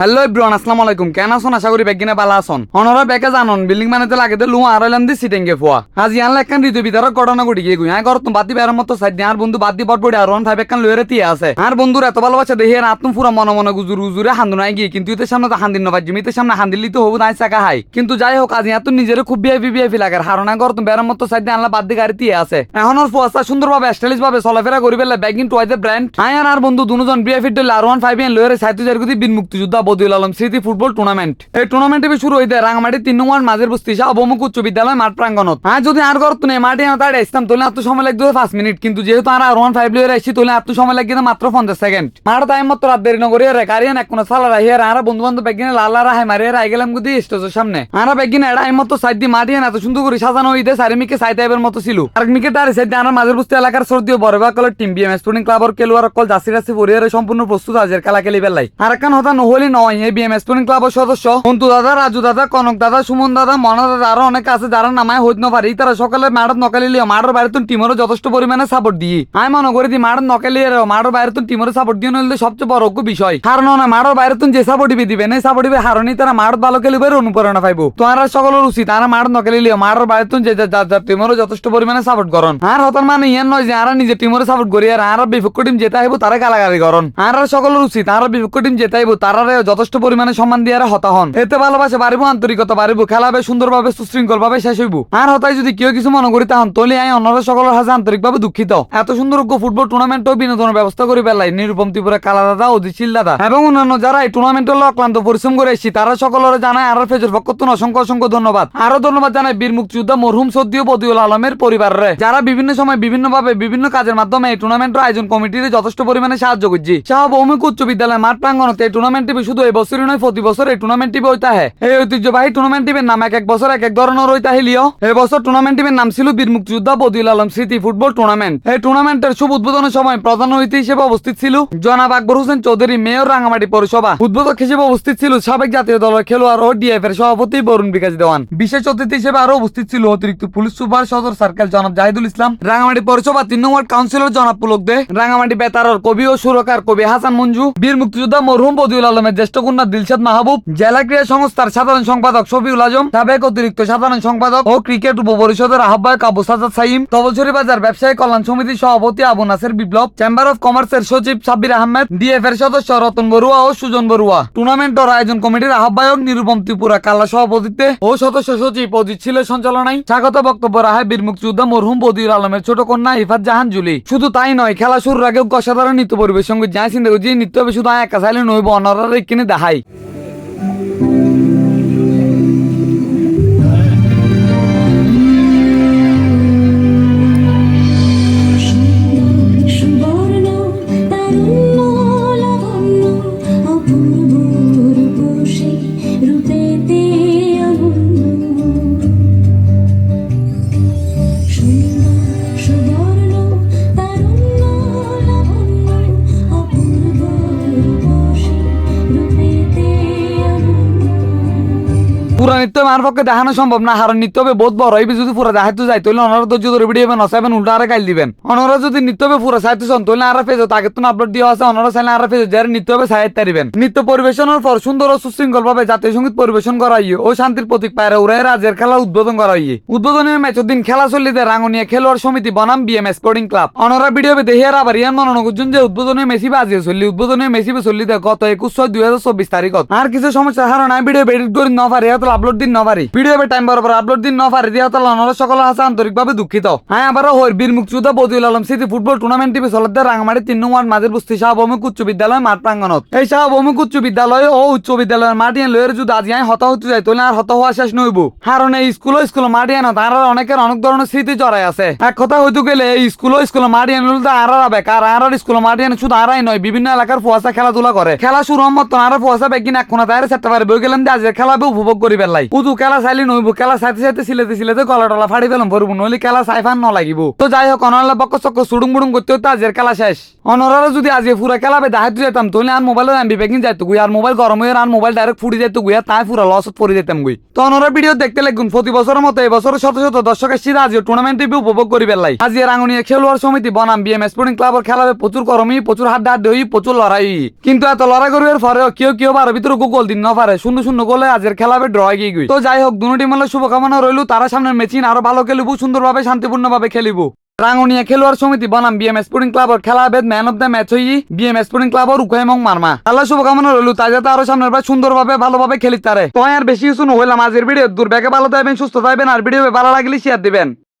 Hello Ibran আসসালামু আলাইকুম। কেন আছেন? আশা করি বেগিনে বালা আছেন। অনরা বেকে জানন, বিল্ডিং বানাতে লাগে তো লুয়া আর দি সিটেঙ্গে ফুয়া। আজ ইয়ান লেখান ঋতু বিধারক ঘটনা ঘটি গিয়ে গুই। ঘর তুমি বাদ বেড়ার মতো সাইড আর বন্ধু বাদ বট বড়ি আর ওয়ান ফাইভ একখান লুয়েরে তিয়া আছে। আর বন্ধুর, এত ভালোবাসা দেখে আর আত্ম পুরা মনে মনে গুজুর গুজুরে হান্দু নাই গিয়ে। কিন্তু ইতে সামনে তো হান্দিন নবাজ জিমিতে সামনে হান্দিলি তো হবু নাই চাকা হাই। কিন্তু যাই হোক, আজ ইয়াত নিজের খুব বিআইপি লাগে হারনা ঘর তুমি বেড়ার মতো সাইড আনলা বাদ গাড়ি তিয়া আছে। এখন ওর ফুয়াশা সুন্দরভাবে স্টাইলিশ ভাবে চলাফেরা করি পেলে ব্যাগিং টু আইতে ব্র্যান্ড। আয়ার আর বন্ধু, দুজন বিআইপি ডলে আর ওয়ান ফাইভ এন লুয়েরে সাইতু জারগুদি বিন মুক্তিযোদ্ধা বদিউল আলম স্মৃতি ফুটবল টুর্নামেন্ট। এই টুর্নামেন্ট শুরু হইতে রাঙামাটি তিন নম্বর মাঝের বস্তি শাহ অবমুখ উচ্চ বিদ্যালয় মাঠ প্রাঙ্গনত আর যদি আর ঘর তুমি মাঠে তার ইসলাম তোলে আত্ম সময় লাগবে পাঁচ মিনিট। কিন্তু যেহেতু আর আর ওয়ান ফাইভ লিয়ে আসছি, তোলে আত্ম সময় লাগবে মাত্র পঞ্চাশ সেকেন্ড। মাঠ টাইম মাত্র রাত দেরি নগরী রে কারিয়ান, এক কোনো সালা রাহি আর আর বন্ধু বান্ধব বেগিনে লালা রাহাই মারি রাই গেলাম গুদি স্টেজের সামনে। আর বেগিনে এটা আই মতো সাইড দিয়ে মাটি এত সুন্দর করে সাজানো হইতে সারিমিকে সাই টাইপের মতো ছিল। আর মিকে তার সাইড দিয়ে আর মাঝের বস্তি এলাকার সর্দিও বড় বা কলের টিম বিএম স্পোর্টিং ক্লাবর কেলুয়ার কল জাসি রাসি পরিয়ারে সম্পূর্ণ প্রস্তুত আছে খেলা খেলি বেলাই আর একখান হতা নহলি নয়, এই স্পোর্টিং ক্লাবের সদস্য। অন্তু দাদা রাজু দাদা, কনক দাদা, সুমন দাদা, মনা দাদা, আরও অনেক আছে যারা নামায় হইত পারি। তারা সকালে মাঠত নকালিলি মাঠের বাইরে তুমি টিমেরও যথেষ্ট পরিমাণে সাপোর্ট দিয়ে। আমি মনে করি মাঠত নকালি মাঠের বাইরে তুমি টিমেরও সাপোর্ট দিয়ে নইলে সবচেয়ে বড় বিষয়। কারণ না মাঠের বাইরে তুমি যে সাপোর্ট দিবে দিবে না সাপোর্ট দিবে হারনি তারা মাঠ ভালো খেলিবে অনুপ্রেরণা পাইবো। তোমার সকলের উচিত, তারা মাঠ নকালিলি মাঠের বাইরে তুমি যে যা টিমেরও যথেষ্ট পরিমাণে সাপোর্ট করন আর হতার মানে ইয়ান নয় যে আর নিজে টিমের সাপোর্ট করি আর আর বিপক্ষ টিম যেতে আইব তারা গালাগালি করন আর সকলের উচিত আর বিপক্ষ টিম যেতে আইব তারা যথেষ্ট পরিমাণে সম্মান দিয়ে হতা হন। এতে ভালোবাসা বাড়িব, আন্তরিকতা বাড়িব, খেলাবে, সুন্দরভাবে সুশৃঙ্খল ভাবে শেষ হইব। আর হতাই যদি কেউ কিছু মনে করি তাহন তলি আই অন্যরা সকলের হাতে আন্তরিকভাবে দুঃখিত। এত সুন্দর ফুটবল টুর্নামেন্ট ও বিনোদনের ব্যবস্থা করে পেলাই নিরুপম ত্রিপুরা কালা দাদা অজিচিল দাদা এবং অন্যান্য যারা এই টুর্নামেন্টের অক্লান্ত পরিশ্রম করে এসেছি, তারা সকলের জানায় আর ফেজর পক্ষ থেকে অসংখ্য অসংখ্য ধন্যবাদ। আরও ধন্যবাদ জানাই বীর মুক্তিযোদ্ধা মরহুম সদ্দিও বদিউল আলমের পরিবারে যারা বিভিন্ন সময় বিভিন্ন ভাবে বিভিন্ন কাজের মাধ্যমে এই টুর্নামেন্টের আয়োজন কমিটির যথেষ্ট পরিমাণে সাহায্য করছি। শাহ ভৌমিক উচ্চ বিদ্যালয় মাঠ প্রাঙ্গণতে এই টুর্নামেন্ট টিভি শুধু এই বছরই নয়, প্রতি বছর এই টুর্নামেন্ট টিভি হইতা হে। এই ঐতিহ্যবাহী টুর্নামেন্ট টিভির নাম এক এক বছর, এক এক ধরনের হইতা হিলিও এই বছর টুর্নামেন্ট টিভির নাম ছিল বীর মুক্তিযোদ্ধা বদিউল আলম স্মৃতি ফুটবল টুর্নামেন্ট এই টুর্নামেন্টের শুভ উদ্বোধনের সময় প্রধান অতিথি হিসেবে উপস্থিত ছিল জনাব আকবর হোসেন চৌধুরী, মেয়র রাঙামাটি পৌরসভা। উদ্বোধক হিসেবে উপস্থিত ছিল সাবেক জাতীয় দলের খেলোয়াড় ও ডিএফ এর সভাপতি বরুণ বিকাশ দেওয়ান। বিশেষ অতিথি হিসেবে আরও উপস্থিত ছিল অতিরিক্ত পুলিশ সুপার, সদর সার্কেল জনাব জাহিদুল ইসলাম। রাঙামাটি পৌরসভা তিন নম্বর কাউন্সিলর জনাব পুলক দে। রাঙামাটি বেতারর কবি ও সুরকার কবি হাসান মঞ্জু। বীর মুক্তিযোদ্ধা মরহুম বদিউল আলমের জ্যেষ্ঠ কন্যা দিলশাদ মাহবুব, জেলা ক্রীড়া সংস্থার সাধারণ সম্পাদক শফিউল আজম, সাবেক অতিরিক্ত সাধারণ সম্পাদক ও ক্রিকেট উপপরিষদের আহ্বায়ক আবু সাজাদ সাইম, তবলছড়ি বাজার ব্যবসায়ী কল্যাণ সমিতির সভাপতি আবু নাসের বিপ্লব, চেম্বার অফ কমার্সের সচিব সাব্বির আহমেদ ডিএফ এর সদস্য রতন বড়ুয়া ও সুজন বড়ুয়া টুর্নামেন্টের আয়োজন কমিটির আহ্বায়ক নিরুপম ত্রিপুরা কালা সভাপতিত্বে ও সদস্য সচিব অজিত ছিল সঞ্চালনায় স্বাগত বক্তব্য রাহে বীর মুক্তিযোদ্ধা মরহুম বদিউল আলমের ছোট কন্যা ইফাত জাহান জুলি শুধু তাই নয়, খেলা শুরুর আগে অসাধারণ নৃত্য পরিবেশ সঙ্গে যাই চিন্তা করছি নৃত্য হবে শুধু একা চাইলে নইব অনারা কিনে দেখাই পুরা নৃত্য আমার পক্ষে দেখানো সম্ভব না হারণ নৃত্য বহুত বড় এই যদি পুরা দেখাইতে যাই তাহলে অনারা ধৈর্য ধরে ভিডিও নসাবেন উল্টা আরে গাইল দিবেন। অনারা যদি নৃত্য হবে পুরা সাইতে চন তাহলে আর পেজ তাকে তো আপলোড দেওয়া আছে অনারা চাইলে আর পেজ যারা নৃত্য হবে সাইতে তারিবেন নৃত্য পরিবেশনের পর সুন্দর ও সুশৃঙ্খল ভাবে জাতীয় সংগীত পরিবেশন করা হইয়ে ও শান্তির প্রতীক পায়রা উড়াই রাজের খেলা উদ্বোধন করা হইয়ে উদ্বোধনী ম্যাচের দিন খেলা চলিতে রাঙ্গনিয়া খেলোয়াড় সমিতি বনাম বিএম স্পোর্টিং ক্লাব। অনারা ভিডিও দেখে আবার ইয়ান মনে করছেন যে উদ্বোধনী মেসি বাজিয়ে চললি উদ্বোধনী মেসি চললিতে গত একুশ ছয় দুই হাজার চব্বিশ তারিখত আর কিছু সমস্যা আমি ভিডিও এডিট করে ন পারি আপলোড দিন ন পারি ভিডিও টাইম বরাবর আপলোড দিন ন পারি দিয়ে হয়তো অনারা সকলের আছে আন্তরিকভাবে দুঃখিত। হ্যাঁ আবার হই বীর মুক্তিযোদ্ধা বদিউল আলম স্মৃতি ফুটবল টুর্নামেন্ট টিভি চলতে রাঙামাটি তিন নম্বর মাঝের বস্তি শাহভৌমিক উচ্চ বিদ্যালয় মাঠ প্রাঙ্গণত। এই শাহভৌমিক উচ্চ বিদ্যালয় ও উচ্চ বিদ্যালয়ের মাটি লয়ের যদি আজি আই হতা হতে যাই তাহলে আর হতা হওয়া শেষ নইব। কারণ এই স্কুল স্কুল মাটি আনো তার অনেকের অনেক ধরনের স্মৃতি জড়াই আছে। এক কথা হইতে গেলে এই স্কুল স্কুল মাটি আনলে তো আর আবে কার আর স্কুল মাটি আনে শুধু আরাই নয়, বিভিন্ন এলাকার ফুয়াশা খেলাধুলা করে। খেলা শুরু হম মত আর ফুয়াশা বেগিন এক কোনা তাই সেটা পারে বই গেলাম যে আজকের খেলা উপভোগ করি পেলাই উদু খেলা চাইলি নইব খেলা চাইতে চাইতে সিলেতে সিলেতে গলা টলা ফাড়ি পেলাম পড়ব নইলে খেলা চাই ফান ন লাগিব তো যাই হোক অনলা বক্ক চক্ক সুডুং বুডুং করতে হতো আজের খেলা শেষ। অনরারা যদি আজকে পুরা খেলা বে দেখাইতে যেতাম তাহলে আর মোবাইল আমি বেকিং যাইতো গুই, আর মোবাইল গরম হয়ে আর মোবাইল ডাইরেক্ট ফুড়ি যাইতো গুইয়া তাই পুরা লসত পড়ে যেতাম গুই। তো অনরা ভিডিও দেখতে লাগুন, প্রতি বছরের মতো এবছর শত শত দর্শক এসেছি আজ টুর্নামেন্ট উপভোগ করি পেলাই আজ এর আঙুনিয়া খেলোয়াড় সমিতি, বনাম বিএম স্পোর্টিং ক্লাবের খেলাবে প্রচুর গরমই প্রচুর হাড্ডা হাড্ডি প্রচুর লড়াই। কিন্তু এত লড়াই করবে পরেও কেউ কেউ বার ভিতরে গোল দিন না পারে। শূন্য শূন্য গোলে আজের খেলাবে ড্র তো যাই হোক, দুনো টিমের শুভকামনা রইল। তারা সামনের মেচিন আরও ভালো খেলিব, সুন্দরভাবে, শান্তিপূর্ণভাবে খেলিব। রাঙ্গনিয়া খেলোয়াড় সমিতি, বনাম বিএম স্পোর্টিং ক্লাবর খেলা ভেদ ম্যান অফ দ্য ম্যাচ হই বিএম স্পোর্টিং ক্লাবর উকয় এবং মারমা। আল্লাহ শুভকামনা রইল, তাই যাতে আরও সামনের বার সুন্দরভাবে, ভালোভাবে খেলি তারে তো আর বেশি কিছু নহইলাম আজের ভিডিও দূর ব্যাগে ভালো থাকবেন, সুস্থ থাকবেন, আর ভিডিও ভালো লাগলে শেয়ার দিবেন।